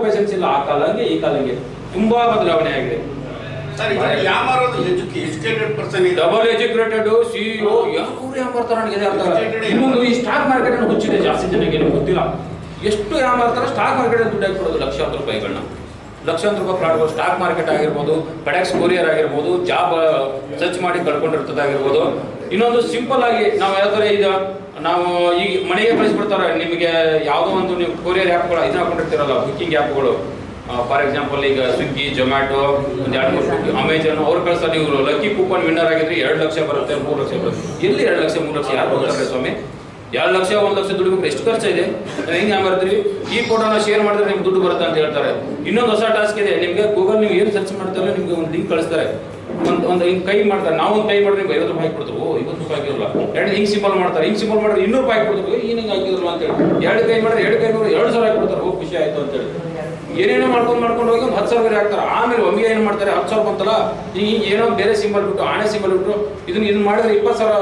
Patience ಇಲ್ಲ ಆ ಕಾಲಂಗೆ ಈ ಕಾಲಂಗೆ ತುಂಬಾ ಬದಲಾವಣೆ ಆಗಿದೆ. ಡಬಲ್ ಎಜುಕೇಟೆಡ್ ಸಿಇಒ ಯಾರು ಯಾಮಾರ್ತಾರೆ ನನಗೆ ಅರ್ಥ. ಇನ್ನೊಂದು ಈ ಸ್ಟಾಕ್ ಮಾರ್ಕೆಟ್ ಅನ್ನು ಹುಚ್ಚಿದೆ ಜಾಸ್ತಿ ಜನಕ್ಕೆ ಗೊತ್ತಿಲ್ಲ. ಎಷ್ಟು ಯಾಮಾರ್ತಾರೆ ಸ್ಟಾಕ್ ಮಾರ್ಕೆಟ್ ದುಡ್ಡು ಹಾಕಿ ಕೊಡೋದು ಲಕ್ಷಾಂತರ ರೂಪಾಯಿಗಳನ್ನ. ಲಕ್ಷಾಂತರ ರೂಪಾಯಿ ಫ್ರಾಡ್ಗಳು ಸ್ಟಾಕ್ ಮಾರ್ಕೆಟ್ ಆಗಿರ್ಬೋದು ಪೆಡೆಕ್ಸ್ ಕೊರಿಯರ್ ಆಗಿರ್ಬೋದು ಜಾಬ್ ಸರ್ಚ್ ಮಾಡಿ ಕಳ್ಕೊಂಡಿರ್ತದಾಗಿರ್ಬೋದು. ಇನ್ನೊಂದು ಸಿಂಪಲ್ ಆಗಿ ನಾವು ಯಾವ್ದಾರ ಈಗ ನಾವು ಈಗ ಮನೆಗೆ ಕಳಿಸ್ಬಿಡ್ತಾರೆ. ನಿಮಗೆ ಯಾವುದೋ ಒಂದು ನೀವು ಕೊರಿಯರ್ ಆ್ಯಪ್ಗಳು ಇದನ್ನ ಹಾಕೊಂಡಿರ್ತೀರಲ್ಲ ಬುಕ್ಕಿಂಗ್ ಆ್ಯಪ್ಗಳು ಫಾರ್ ಎಕ್ಸಾಂಪಲ್ ಈಗ ಸ್ವಿಗ್ಗಿ ಜೊಮ್ಯಾಟೊ ಒಂದು ಎರಡು ಮೂರು ಅಮೆಜಾನ್ ಅವ್ರು ಕಳಿಸ್ತಾರೆ. ನೀವು ಲಕ್ಕಿ ಕೂಪನ್ ವಿನ್ನರ್ ಆಗಿದ್ರೆ ಎರಡು ಲಕ್ಷ ಬರುತ್ತೆ, ಮೂರು ಲಕ್ಷ ಬರುತ್ತೆ. ಎಲ್ಲಿ ಎರಡು ಲಕ್ಷ, ಮೂರು ಲಕ್ಷ, ಯಾರು ಬರ್ತಾರೆ ಸ್ವಾಮಿ? ಎರಡು ಲಕ್ಷ, ಒಂದು ಲಕ್ಷ ದುಡ್ಡು ಎಷ್ಟು ಇದೆ? ಹೆಂಗೆ ಮಾಡ್ತೀರಿ ಈ ಫೋಟೋನ ಶೇರ್ ಮಾಡಿದ್ರೆ ನಿಮ್ಗೆ ದುಡ್ಡು ಬರುತ್ತೆ ಅಂತ ಹೇಳ್ತಾರೆ. ಇನ್ನೊಂದು ಹೊಸ ಟಾಸ್ಕ್ ಇದೆ. ನಿಮಗೆ ಗೂಗಲ್ ನೀವು ಏನು ಸರ್ಚ್ ಮಾಡ್ತಾರೆ ನಿಮಗೆ ಒಂದು ಲಿಂಕ್ ಕಳಿಸ್ತಾರೆ. ಒಂದು ಒಂದು ಹಿಂಗೆ ಕೈ ಮಾಡ್ತಾರೆ. ನಾವು ಒಂದು ಕೈ ಮಾಡಿದ್ರೆ ಐವತ್ತು ರೂಪಾಯಿ ಓ ಐವತ್ತು ರೂಪಾಯಿ ಆಗಿರಲ್ಲ ಎರಡು ಹಿಂಗೆ ಸಿಂಪಲ್ ಮಾಡ್ತಾರೆ. ಹಿಂಗೆ ಸಿಂಪಲ್ ಮಾಡಿದ್ರೆ ಇನ್ನೂರು ರೂಪಾಯಿ ಕೊಡ್ತಾರೆ ಏನು ಹಿಂಗೆ ಹಾಕಿದ್ರಲ್ಲ ಅಂತೇಳಿ ಎರಡು ಕೈ ಮಾಡಿದ್ರೆ ಎರಡು ಕೈ ಮಾಡಿದ್ರೆ ಎರಡು ಸಾವಿರ ಕೊಡ್ತಾರೆ ಓ ಖುಷಿ ಆಯ್ತು ಅಂತೇಳಿ ಏನೇನೋ ಮಾಡ್ಕೊಂಡು ಮಾಡ್ಕೊಂಡು ಹೋಗಿ ಒಂದು ಹತ್ತು ಸಾವಿರ ಹಾಕ್ತಾರೆ. ಆಮೇಲೆ ಒಮ್ಮೆ ಏನು ಮಾಡ್ತಾರೆ? ಹತ್ತು ಸಾವಿರ ಬಂತಲ್ಲ? ಈಗ ಏನೋ ಬೇರೆ ಸಿಂಬಲ್ ಬಿಟ್ಟು ಆಣೆ ಸಿಂಬಲ್ ಬಿಟ್ಟು, ಇದನ್ನ ಇದನ್ನ ಮಾಡಿದ್ರೆ ಇಪ್ಪತ್ತು ಸಾವಿರ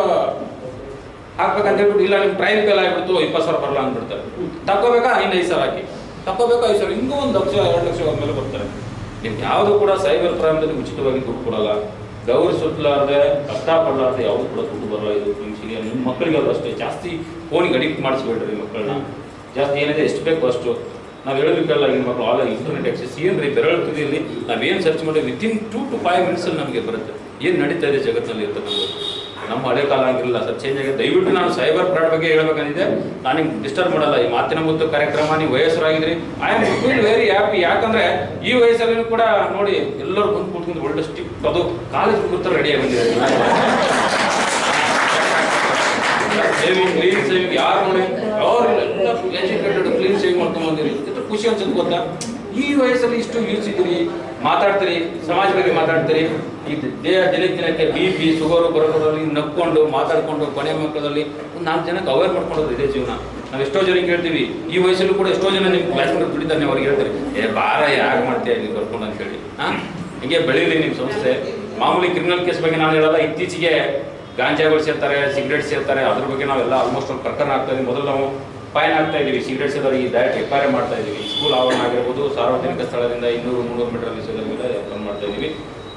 ಹಾಕ್ಬೇಕಂತ ಹೇಳ್ಬಿಟ್ಟು, ಇಲ್ಲ ನಿಮ್ಗೆ ಟ್ರೈನ್ ಫೇಲ್ ಆಗಿಬಿಡ್ತು, ಇಪ್ಪತ್ತು ಸಾವಿರ ಬರಲ್ಲ ಅಂದ್ಬಿಡ್ತಾರೆ. ತಗೋಬೇಕಾ ಐದು ಸಾವಿರ ಹಾಕಿ. ತಗೋಬೇಕಾ ಐದು ಸಾವಿರ. ಇನ್ನೂ ಒಂದು ಲಕ್ಷ, ಎರಡು ಲಕ್ಷ ಮೇಲೆ ಬರ್ತಾರೆ. ನಿಮ್ಗೆ ಯಾವುದು ಕೂಡ ಸೈಬರ್ ಕ್ರೈಮ್ದಲ್ಲಿ ಉಚಿತವಾಗಿ ದುಡ್ಡು ಕೊಡಲ್ಲ. ಕಷ್ಟ ಪಡಲಾರ್ದೆ ಯಾವುದು ಕೂಡ ದುಡ್ಡು ಬರಲ್ಲ ಇದು ನಿಮ್ಗೆ ನಿಮ್ಮ ಮಕ್ಕಳಿಗೆ ಅಷ್ಟೇ. ಜಾಸ್ತಿ ಫೋನಿಗೆ ಅಡಿಕ್ಟ್ ಮಾಡಿಸ್ಬೇಡ್ರಿ ಮಕ್ಕಳನ್ನ. ಜಾಸ್ತಿ ಏನಿದೆ ಎಷ್ಟು ಬೇಕು ಅಷ್ಟು. ನಾವು ಹೇಳಬೇಕಲ್ಲ ಈ ಮಕ್ಕಳು ಆಲ್ ಇಂಟರ್ನೆಟ್ ಆಕ್ಸೆಸ್ ರೀ ಬೆರಳು ತುದಿಯಲ್ಲಿ ನಾವೇನು ಸರ್ಚ್ ಮಾಡಿ ವಿತಿನ್ ಟೂ ಟು ಫೈವ್ ಮಿನಿಟ್ಸಲ್ಲಿ ನಮಗೆ ಬರುತ್ತೆ. ಏನು ನಡೀತಾ ಇದೆ ಜಗತ್ತಿನಲ್ಲಿ ಇರ್ತಕ್ಕಂಥದ್ದು ನಮ್ಮ ಹಳೆ ಕಾಲ ಆಗಿರಲಿಲ್ಲ, ಸರ್. ಚೇಂಜ್ ಆಗಿದೆ. ದಯವಿಟ್ಟು ನಾನು ಸೈಬರ್ ಫ್ರಾಡ್ ಬಗ್ಗೆ ಹೇಳಬೇಕಂದಿದೆ ನಾನು ನಿಮ್ಗೆ ಡಿಸ್ಟರ್ಬ್ ಮಾಡಲ್ಲ. ಈ ಮಾತಿನ ಮುದ್ದು ಕಾರ್ಯಕ್ರಮ, ನೀವು ವಯಸ್ಸರಾಗಿದ್ರಿ. I am feel very happy ಯಾಕಂದ್ರೆ ಈ ವಯಸ್ಸಲ್ಲಿ ಕೂಡ ನೋಡಿ, ಎಲ್ಲರೂ ಬಂದು ಕೂತ್ಕೊಂಡು ಒಳ್ಳೆ ಸ್ಟಿಕ್ ಅದು ಕಾಲೇಜ್ ಕೂತ ರೆಡಿ ಆಗಿ ಸೇವಿಂಗ್ ಯಾರು ನೋಡಿ? ಅವ್ರು ಎಜುಕೇಟೆಡ್ ಕ್ಲೀನ್ ಸೇವಿಂಗ್ ಮಾಡ್ಕೊಂಡು ಬಂದಿರಿ ಖುಷಿ ಅನ್ಸುತ್ತೆ ಗೊತ್ತಾ? ಈ ವಯಸ್ಸಲ್ಲಿ ಇಷ್ಟು ಯೂಸ್ ಇದ್ದೀರಿ ಮಾತಾಡ್ತೀರಿ, ಸಮಾಜ ಬಗ್ಗೆ ಮಾತಾಡ್ತೀರಿ, ಈ ದೇಹ ದಿನಕ್ಕೆ ದಿನಕ್ಕೆ ಬಿ ಪಿ ಶುಗರು ಬರೋದ್ರಲ್ಲಿ ನಕ್ಕೊಂಡು ಮಾತಾಡ್ಕೊಂಡು ಕೊನೆ ಮಕ್ಕಳಲ್ಲಿ ಒಂದು ನಾಲ್ಕು ಜನಕ್ಕೆ ಅವೇರ್ ಮಾಡ್ಕೊಳ್ಳೋದು ಇದೆ ಜೀವನ. ನಾವು ಎಷ್ಟೋ ಜನಕ್ಕೆ ಹೇಳ್ತೀವಿ ಈ ವಯಸ್ಸಲ್ಲೂ ಕೂಡ ಎಷ್ಟೋ ಜನ ನಿಮ್ಮ ಕ್ಲಾಸ್ಮೇಟ್ ದುಡಿತಾನೆ ಅವ್ರಿಗೆ ಹೇಳ್ತಾರೆ, ಏ ಬಾರ ಯಾಕೆ ಮಾಡ್ತೀಯ ಇಲ್ಲಿ ಕರ್ಕೊಂಡು ಅಂತ ಹೇಳಿ. ಹಾಂ? ಹಿಂಗೆ ಬೆಳೀಲಿ ನಿಮ್ಮ ಸಂಸ್ಥೆ. ಮಾಮೂಲಿ ಕ್ರಿಮಿನಲ್ ಕೇಸ್ ಬಗ್ಗೆ ನಾನು ಹೇಳಲ್ಲ, ಇತ್ತೀಚೆಗೆ ಗಾಂಜಾಗಳು ಸೇರ್ತಾರೆ ಸಿಗರೇಟ್ ಸೇರ್ತಾರೆ, ಅದ್ರ ಬಗ್ಗೆ ನಾವೆಲ್ಲ ಆಲ್ಮೋಸ್ಟ್ ಒಂದು ಪ್ರಕರಣ ಆಗ್ತಾ ಇದೀವಿ. ಮೊದಲು ನಾವು ಫೈನ್ ಆಗ್ತಾ ಇದ್ದೀವಿ. ಸಿಗರೇಟ್ ಸೇದೋರಿಗೆ ಡೈರೆಕ್ಟ್ ಎಫ್ ಐ ಆರ್ ಮಾಡ್ತಾ ಇದ್ದೀವಿ. ಸ್ಕೂಲ್ ಆವರಣ ಆಗಿರ್ಬೋದು, ಸಾರ್ವಜನಿಕ ಸ್ಥಳದಿಂದ ಇನ್ನೂರು ಮುನ್ನೂರು ಮೀಟರ್ ಮೇಲೆ ಬಂದ್ ಮಾಡ್ತಾ ಇದ್ದೀವಿ.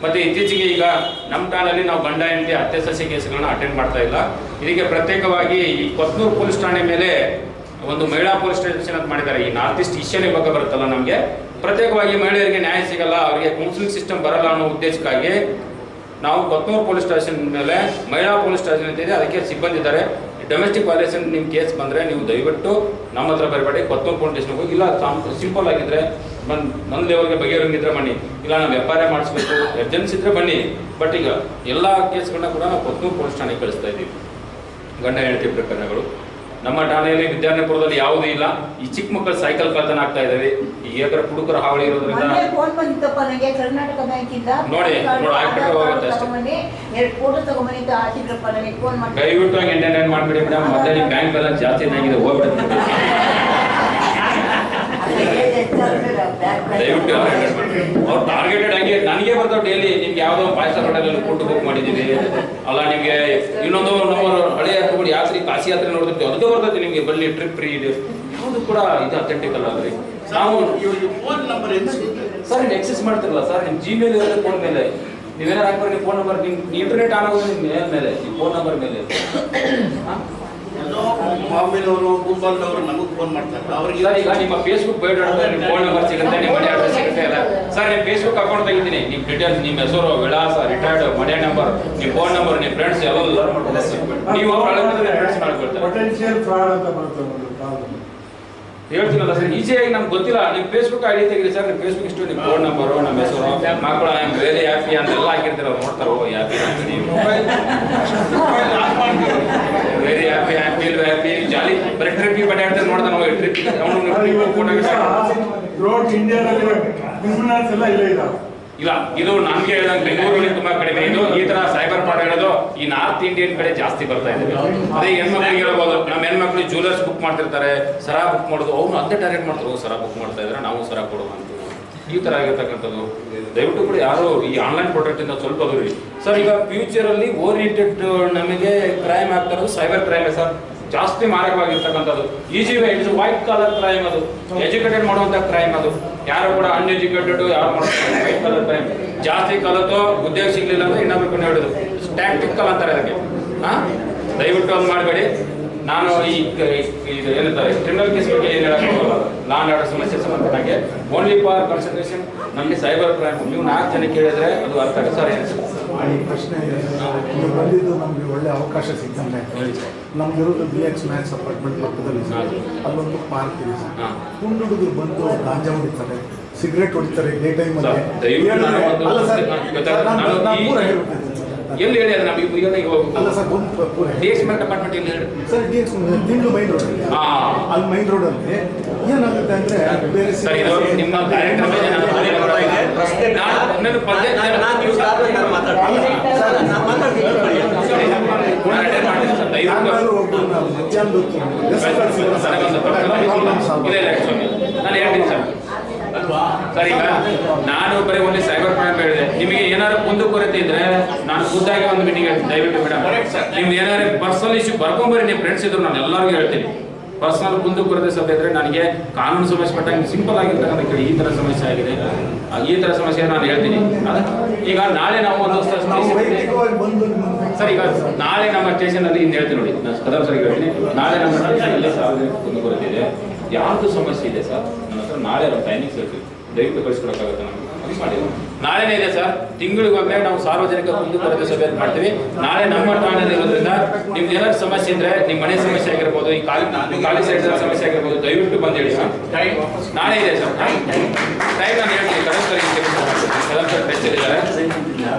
ಮತ್ತು ಇತ್ತೀಚೆಗೆ ಈಗ ನಮ್ಮ ಠಾಣಲ್ಲಿ ನಾವು ಗಂಡ, ಹೆಂಡತಿ ಹತ್ಯೆ ಸಸ್ಯ ಕೇಸ್ಗಳನ್ನ ಅಟೆಂಡ್ ಮಾಡ್ತಾ ಇಲ್ಲ. ಇದಕ್ಕೆ ಪ್ರತ್ಯೇಕವಾಗಿ ಈ ಕೊತ್ನೂರು ಪೊಲೀಸ್ ಠಾಣೆ ಮೇಲೆ ಒಂದು ಮಹಿಳಾ ಪೊಲೀಸ್ ಸ್ಟೇಷನ್ ಅಂತ ಮಾಡಿದ್ದಾರೆ. ಈ ನಾರ್ತ್ ಈಸ್ಟ್ ಈಶಾನ್ಯ ಭಾಗ ಬರುತ್ತಲ್ಲ ನಮಗೆ. ಪ್ರತ್ಯೇಕವಾಗಿ ಮಹಿಳೆಯರಿಗೆ ನ್ಯಾಯ ಸಿಗಲ್ಲ, ಅವರಿಗೆ ಕೌನ್ಸಿಲಿಂಗ್ ಸಿಸ್ಟಮ್ ಬರಲ್ಲ ಅನ್ನೋ ಉದ್ದೇಶಕ್ಕಾಗಿ ನಾವು ಕೊತ್ನೂರು ಪೊಲೀಸ್ ಸ್ಟೇಷನ್ ಮೇಲೆ ಮಹಿಳಾ ಪೊಲೀಸ್ ಸ್ಟೇಷನ್ ಅಂತ ಇದೆ. ಅದಕ್ಕೆ ಸಿಬ್ಬಂದಿ ಇದ್ದಾರೆ. ಡೊಮೆಸ್ಟಿಕ್ ವೈಲೇಷನ್ ನಿಮ್ಮ ಕೇಸ್ ಬಂದರೆ ನೀವು ದಯವಿಟ್ಟು ನಮ್ಮ ಹತ್ರ ಬರಬೇಡಿ. ಕೊತ್ತೂರು ಪೊಲೀಸ್ ಸ್ಟೇಷನ್ಗೆ ಹೋಗಿ. ಇಲ್ಲ ಸಿಂಪಲ್ ಆಗಿದ್ರೆ ಬಂದು ನನ್ನ ಲೆವೆಲ್ಗೆ ಬಗೆಹರಂಗಿದ್ರೆ ಬನ್ನಿ. ಇಲ್ಲ ನಾವು ವ್ಯಾಪಾರ ಮಾಡಿಸ್ಬೇಕು ಎರ್ಜೆನ್ಸಿ ಇದ್ದರೆ ಬನ್ನಿ. ಬಟ್ ಈಗ ಎಲ್ಲ ಕೇಸ್ಗಳನ್ನ ಕೂಡ ನಾವು ಕೊತ್ತೂರು ಪೊಲೀಸ್ ಠಾಣೆಗೆ ಕಳಿಸ್ತಾ ಇದ್ದೀವಿ. ಗಂಡ, ಹೆಂಡತಿ ಪ್ರಕರಣಗಳು. ನಮ್ಮ ಠಾಣೆಯಲ್ಲಿ ವಿದ್ಯಾರ್ಥಿಪುರದಲ್ಲಿ ಯಾವುದೂ ಇಲ್ಲ. ಈ ಚಿಕ್ಕ ಮಕ್ಕಳು ಸೈಕಲ್ ಕಳ್ತನ ಆಗ್ತಾ ಇದ್ದಾವೆ ಈ ಯಾಕಂದ್ರೆ ಕುಡುಕರ ಹಾವಳಿ ಇರೋದ್ರಿಂದ ಫೋನ್ ಬಂದಿತ್ತಪ್ಪ ನನಗೆ ಕರ್ನಾಟಕ ಬ್ಯಾಂಕಿಂದ ನೋಡಿ, ಹೋಗುತ್ತೆ ಅಷ್ಟೇ. ದಯವಿಟ್ಟು ಹಂಗೆ ಎಂಟರ್ಟೈನ್ ಮಾಡ್ಬಿಡಿ ಮೇಡಮ್ ಮತ್ತೆ ನಿಮ್ಮ ಬ್ಯಾಂಕ್ ಬ್ಯಾಲೆನ್ಸ್ ಜಾಸ್ತಿ ಆಗಿದೆ ಹೋಗ್ಬಿಡುತ್ತೆ. ದಯವಿಟ್ಟು ಅವ್ರು ಟಾರ್ಗೆಟೆಡ್ ಆಗಿ ನನಗೆ ಬರ್ತಾವ ಡೈಲಿ ನಿಮ್ಗೆ ಯಾವುದೋ ಪಾಯಸ ಹೋಟೆಲ್ ಫುಡ್ ಬುಕ್ ಮಾಡಿದ್ದೀನಿ. ಅಲ್ಲ ನಿಮಗೆ ಇನ್ನೊಂದು ನಮ್ಮ ಹಳೆಯ ತಗೊಂಡು ಯಾತ್ರಿ ಕಾಶಿ ಯಾತ್ರೆ ನೋಡ್ತಿರ್ತೀವಿ. ಅದಕ್ಕೆ ಬರ್ತೈತಿ ನಿಮಗೆ ಬಲ್ಲಿ ಟ್ರಿಪ್ ಫ್ರೀ ಇದೆ ಅದು ಕೂಡ ಇದು ಅಥೆಂಟಿಕ್ ಅಲ್ಲ ಅದ್ರಿ ನಾವು ಫೋನ್ ನಂಬರ್ ಸರ್ ನೀವು ಎಕ್ಸೆಸ್ ಮಾಡ್ತಿರಲ್ಲ ಸರ್ ನಿಮ್ಮ ಜಿಮೇಲ್ ಇರೋದು ಫೋನ್ ಮೇಲೆ. ನೀವೇನಾರು ಹಾಕ್ಬಾರ ನಿಮ್ಮ ಫೋನ್ ನಂಬರ್ ನಿಮ್ಮ ಇಂಟರ್ನೆಟ್ ಆನ್ ಆಗೋದು ನಿಮ್ಮ ಮೇಲ್ ಮೇಲೆ ನಿಮ್ಮ ಫೋನ್ ನಂಬರ್ ಮೇಲೆ. ಹಾ? ಎಲ್ಲೋ ಬಾಂಬೆನವರು ಭೂಪಾಲ್ದವರು ನಮಗೆ ಫೋನ್ ಮಾಡ್ತಾರೆ. ಅವ್ರಿಗೆ ಸರ್ ಈಗ ನಿಮ್ಮ ಫೇಸ್ಬುಕ್ ಬಯೋಡಾಟ ನಿಮ್ಮ ಫೋನ್ ನಂಬರ್ ಸಿಗುತ್ತೆ ನಿಮ್ಮ ಮನೆ ಅಡ್ರೆಸ್ ಸಿಗುತ್ತೆ ಅಲ್ಲ. ಸರ್ ನಿಮ್ಮ ಫೇಸ್ಬುಕ್ ಅಕೌಂಟ್ ತೆಗಿತೀನಿ. ನಿಮ್ಮ ಡೀಟೇಲ್ಸ್ ನಿಮ್ಮ ಹೆಸರು ವಿಳಾಸ ರಿಟೈರ್ಡ್ ಮನೆ ನಂಬರ್ ನಿಮ್ಮ ಫೋನ್ ನಂಬರ್ ನಿಮ್ಮ ಫ್ರೆಂಡ್ಸ್ ಎಲ್ಲ ಮಾಡ್ತಾರೆ ನೀವು ಅವ್ರು ಹಳೆ ಫ್ರೆಂಡ್ಸ್ ಮಾಡ್ಕೊಳ್ತಾರೆ ಪೊಟೆನ್ಷಿಯಲ್ ಫ್ರಾಡ್ ಅಂತ ಬರ್ತದೆ ಒಂದು problem. ಹೇಳ್ತೀನಲ್ಲ ಸರ್ ಈಸಿಯಾಗಿ ನಮ್ಗೆ ಗೊತ್ತಿಲ್ಲ. ನಿಮ್ಮ ಫೇಸ್ಬುಕ್ ಐಡಿ ತೆಗಿರಿ ಸರ್. ನಿಮ್ಮ ಫೇಸ್ಬುಕ್ ಇಷ್ಟು ನಿಮ್ಮ ಫೋನ್ ನಂಬರು ನಮ್ಮ ಹೆಸರು ಮಕ್ಕಳು ಐ ಆಮ್ ವೆರಿ ಹ್ಯಾಪಿ ಅಂತೆಲ್ಲ ಹಾಕಿರ್ತೀರ ನೋಡ್ತಾರೋ. ಹ್ಯಾಪಿ ಅಂತ ನೀವು ಜಾಲಿ ಬರೀ ಟ್ರಿಪ್ ಬಡ್ಯಾಡ್ತಾರೆ ನೋಡ್ತಾನೆ ನಾವು ಟ್ರಿಪ್ ಇಂಡಿಯಾದಲ್ಲಿ ಕ್ರಿಮಿನಲ್ಸ್ ಎಲ್ಲ ಇಲ್ಲೇ ಇದಾವೆ. ಇಲ್ಲ ಇದು ನಮ್ಗೆ ಹೇಳಿದಂಗೆ ಬೆಂಗಳೂರಲ್ಲಿ ತುಂಬಾ ಕಡಿಮೆ. ಇದು ಈ ತರ ಸೈಬರ್ ಪಾಡ್ ಹೇಳೋದು ಈ ನಾರ್ತ್ ಇಂಡಿಯನ್ ಕಡೆ ಜಾಸ್ತಿ ಬರ್ತಾ ಇದೆ. ಅದೇ ಹೆಣ್ಮಕ್ಳಿಗೆ ಹೇಳ್ಬೋದು ನಮ್ಮ ಹೆಣ್ಮಕ್ಳು ಜ್ಯುವೆಲರ್ಸ್ ಬುಕ್ ಮಾಡ್ತಿರ್ತಾರೆ ಸರ ಬುಕ್ ಮಾಡೋದು. ಅವನು ಅದೇ ಟಾರ್ಗೆಟ್ ಮಾಡ್ತಾರೆ. ಸರ ಬುಕ್ ಮಾಡ್ತಾ ಇದ್ರೆ ನಾವು ಸರ ಕೊಡುವ ಅಂತ. ಈ ತರ ಆಗಿರ್ತಕ್ಕಂಥದ್ದು. ದಯವಿಟ್ಟು ಕೂಡ ಯಾರು ಈ ಆನ್ಲೈನ್ ಪ್ರಾಡಕ್ಟ್ ಇಂದ ಸ್ವಲ್ಪ ಸರ್ ಈಗ ಫ್ಯೂಚರ್ ಅಲ್ಲಿ ಓರಿಯೆಂಟೆಡ್ ನಮಗೆ ಕ್ರೈಮ್ ಆಗ್ತಾ ಇರೋದು ಸೈಬರ್ ಕ್ರೈಮ್ ಸರ್ ಜಾಸ್ತಿ ಮಾರಕವಾಗಿರ್ತಕ್ಕಂಥದ್ದು. Easy way it's white collar crime ಅದು. ಎಜುಕೇಟೆಡ್ ಮಾಡುವಂಥ ಕ್ರೈಮ್ ಅದು. ಯಾರು ಕೂಡ ಅನ್ಎಜುಕೇಟೆಡ್ ಯಾರು ಮಾಡ್ತಾರೆ ವೈಟ್ ಕಾಲರ್ ಕ್ರೈಮ್ ಜಾಸ್ತಿ ಕಲತೋ ಉದ್ಯೋಗ ಸಿಗ್ಲಿಲ್ಲ ಅಂದ್ರೆ ಇನ್ನೊಬ್ಬರು ಹಿಡಿದು ಟ್ಯಾಕ್ಟಿಕಲ್ ಅಂತಾರೆ ಅದಕ್ಕೆ. ಹಾ? ದಯವಿಟ್ಟು ಅದು ಮಾಡಬೇಡಿ. ನಾನು ಈ ಇದು ಏನಂತಾರೆ ಕ್ರಿಮಿನಲ್ ಕೇಸ್ ಬಗ್ಗೆ ಏನು ಹೇಳಕ್ ಹೋಗಲ್ಲ ಲಾಂಡ್ ಆರ್ಡರ್ ಸಮಸ್ಯೆ ಸಂಬಂಧಪಟ್ಟಂಗೆ ಓನ್ಲಿ ಫಾರ್ ಕಾನ್ಸಂಟ್ರೇಷನ್ ನಮಗೆ ಸೈಬರ್ ಕ್ರೈಮ್ ನೀವು ನಾಲ್ಕು ಜನ ಕೇಳಿದ್ರೆ ಅದು ಅರ್ಥ ಆಗುತ್ತೆ ಸರ್ ಈ ಪ್ರಶ್ನೆ ನೀವು ಬಂದಿದ್ದು ನಮಗೆ ಒಳ್ಳೆ ಅವಕಾಶ ಸಿಗ್ತಂತೆ ನಮ್ಗಿರೋದು ಬಿ ಎಕ್ಸ್ ಮ್ಯಾಕ್ಸ್ ಅಪಾರ್ಟ್ಮೆಂಟ್ ಪಕ್ಕದಲ್ಲಿ. ಅಲ್ಲೊಂದು ಪಾರ್ಕ್ ಇದೆ. ಹುಂಡು ಹುಡುಗರು ಬಂದು ಗಾಂಜಾ ಹೊಡಿತಾರೆ ಸಿಗರೇಟ್ ಹೊಡಿತಾರೆ ಡೇ ಟೈಮಲ್ಲಿ ಅಲ್ಲ ಸರ್. ನಾನು ಪೂರ. ಎಲ್ಲಿ ಹೇಳಿ ಅದು ನಮಗೆ ಈಗ ಅಲ್ಲ ಸರ್ ಒಂದು ಪ- ಪೂರ ಡಿ ಡಿಪಾರ್ಟ್ಮೆಂಟ್ ಎಲ್ಲಿ ಹೇಳಿ ಸರ್ ಡಿ ಎಕ್ಸ್ ತಿಂಗಳು ಮೈನ್ ರೋಡ್ ಹಾ. ಅಲ್ಲಿ ಮೈನ್ ರೋಡಲ್ಲಿ ಏನಾಗುತ್ತೆ ಅಂದ್ರೆ ಬೇರೆ ಸರ್ ಇದು ನಿಮ್ಮ ಕಾರ್ಯಕ್ರಮ ನಾನು ಮನೆ ಇದೆ ಇದ್ದೆ. ನಾನು ನನ್ನ ಪದ್ಯ- ನಾನು ನೀವು ಆದ್ಮೇಲೆ ನಾನು ಮಾತಾಡ್ತೀನಿ ಸರ್. ನಾನು ಹೇಳ್ತೀನಿ ಸರ್ ಸರ್ ಈಗ ನಾನು ಬರೀ ಒಂದು ಸೈಬರ್ ಕ್ರೈಮ್ ಹೇಳಿದೆ. ನಿಮಗೆ ಏನಾದ್ರು ಮುಂದೆ ಕೊರತೆ ಇದ್ರೆ ನಾನು ಖುದ್ದಾಗಿ ಒಂದು ಮೀಟಿಂಗ್ ಹೇಳ್ತೀನಿ. ದಯವಿಟ್ಟು ಮೇಡಮ್ ನಿಮ್ಗೆ ಏನಾದ್ರು ಪರ್ಸನಲ್ ಇಶ್ಯೂ ಬರ್ಕೊಂಬರಿ ನಿಮ್ಮ ಫ್ರೆಂಡ್ಸ್ ಇದ್ರು ನಾನು ಎಲ್ಲರಿಗೂ ಹೇಳ್ತೀನಿ. ಪರ್ಸನಲ್ ಕುಂದು ಕೊರತೆ ಸಭೆ ಇದ್ರೆ ನನಗೆ ಕಾನೂನು ಸಮಸ್ಯೆ ಪಟ್ಟಂಗೆ ಸಿಂಪಲ್ ಆಗಿರ್ತಕ್ಕಂಥ ಕೇಳಿ ಈ ತರ ಸಮಸ್ಯೆ ಆಗಿದೆ. ಈ ತರ ಸಮಸ್ಯೆ ನಾನು ಹೇಳ್ತೀನಿ. ಈಗ ನಾಳೆ ನಾವು ಒಂದು ಸರ್ ಈಗ ನಾಳೆ ನಮ್ಮ ಸ್ಟೇಷನ್ ಅಲ್ಲಿ ಹಿಂದೆ ಹೇಳ್ತೀನಿ ನೋಡಿ. ನಾನು ಕದಾಪ್ ಸರ್ ಹೇಳ್ತೀನಿ. ನಾಳೆ ನಮ್ಮ ಸ್ಟೇಷನ್ ಅಲ್ಲಿ ಸಾರ್ವಜನಿಕ ಕುಂದುಕೊರತೆ ಇದೆ. ಯಾವುದು ಸಮಸ್ಯೆ ಇದೆ ಸರ್? ನನ್ನ ಹತ್ರ ನಾಳೆ ನಮ್ಮ ಟೈಮಿಂಗ್ಸ್ ಹೇಳ್ತೀವಿ ದಯವಿಟ್ಟು ಕಳಿಸ್ಕೊಡಕ್ಕಾಗುತ್ತೆ ನಮಗೆ? ಅದು ಮಾಡಿದ್ವಿ ನಾಳೆನೇ ಇದೆ ಸರ್. ತಿಂಗಳಿಗೊಮ್ಮೆ ನಾವು ಸಾರ್ವಜನಿಕ ಕುಂದುಕೊರತೆ ಸಭೆ ಮಾಡ್ತೀವಿ. ನಾಳೆ ನಮ್ಮ ಠಾಣೆಯಲ್ಲಿ ಇರೋದ್ರಿಂದ ನಿಮ್ಗೆ ಏನಾದ್ರು ಸಮಸ್ಯೆ ಇದ್ರೆ ನಿಮ್ಮ ಮನೆ ಸಮಸ್ಯೆ ಆಗಿರ್ಬೋದು, ಈ ಖಾಲಿ ಖಾಲಿ ಸೈಡ್ ಸಮಸ್ಯೆ ಆಗಿರ್ಬೋದು, ದಯವಿಟ್ಟು ಬಂದು ಹೇಳಿ ಸರ್. ನಾಳೆ ಇದೆ ಸರ್. ಟೈಮ್ ನಾನು ಹೇಳ್ತೀನಿ. ಟೆಸ್ಟ್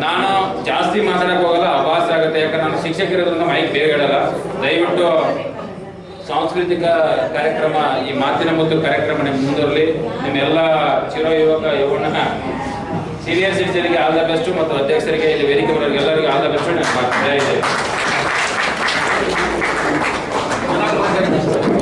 ನಾನು ಜಾಸ್ತಿ ಮಾತಾಡಕ್ಕೆ ಹೋಗಲ್ಲ. ಅಭಾಸ ಆಗುತ್ತೆ. ಯಾಕಂದ್ರೆ ನಾನು ಶಿಕ್ಷಕರಿರೋದ್ರಿಂದ ಮೈಕ್ ಬೇಗ ಹೇಳಲ್ಲ. ದಯವಿಟ್ಟು ಸಾಂಸ್ಕೃತಿಕ ಕಾರ್ಯಕ್ರಮ, ಈ ಮಾತಿನ ಮತ್ತು ಕಾರ್ಯಕ್ರಮ ನಿಮ್ಮ ಮುಂದುವರಲಿ. ನಿಮ್ಮೆಲ್ಲ ಚಿರ ಯುವಕ ಯುವನ ಸೀನಿಯರ್ ಸಿಟಿಜನ್ಗೆ ಆಲ್ ದ ಬೆಸ್ಟ್ ಮತ್ತು ಅಧ್ಯಕ್ಷರಿಗೆ, ಇಲ್ಲಿ ವೇದಿಕೆ ಬರೋರಿಗೆ ಎಲ್ಲರಿಗೂ ಆಲ್ ದ ಬೆಸ್ಟ್ ನಾನು ಸರ್